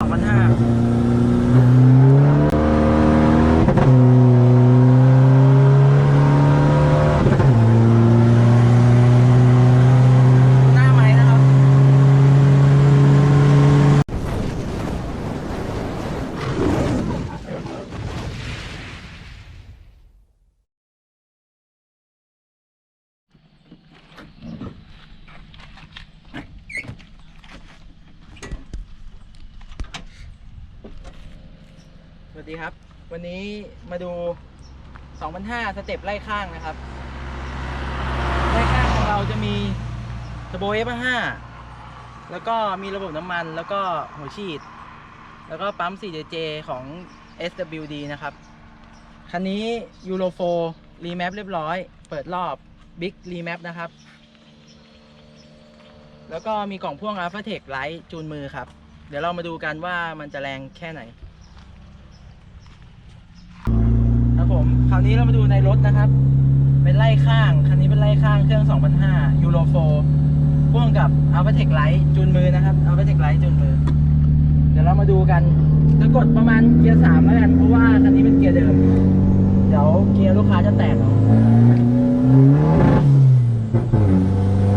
สองพันห้า หน้าไม้นะครับ ส วัสดีครับ วันนี้มาดู 2005 สเต็ปไล่ข้างนะครับ ไล่ข้างของเราจะมีเทอร์โบ F5 แล้วก็มีระบบน้ำมันแล้วก็หัวฉีด แล้วก็ปั๊ม 4JJ ของ SWD นะครับ คันนี้ Euro 4 Remap เรียบร้อย เปิดรอบ Big Remap นะครับ แล้วก็มีกล่องพ่วง Alphatech Light จูนมือครับ เดี๋ยวเรามาดูกันว่ามันจะแรงแค่ไหน ผม คราวนี้เรามาดูในรถนะครับ เป็นไล่ข้าง คันนี้เป็นไล่ข้างเครื่อง 2005 Euro 4พ่วงกับ Alphatech Light จูนมือนะครับ Alphatech Light จูนมือ เดี๋ยวเรามาดูกันจะกดประมาณเกียร์สามแล้วกัน เพราะว่าคันนี้เป็นเกียร์เดิม เดี๋ยวเกียร์ลูกค้าจะแตกเอา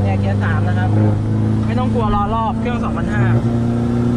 เนี่ยเกียร์สามนะครับ ไม่ต้องกลัวรอรอบเครื่อง 2005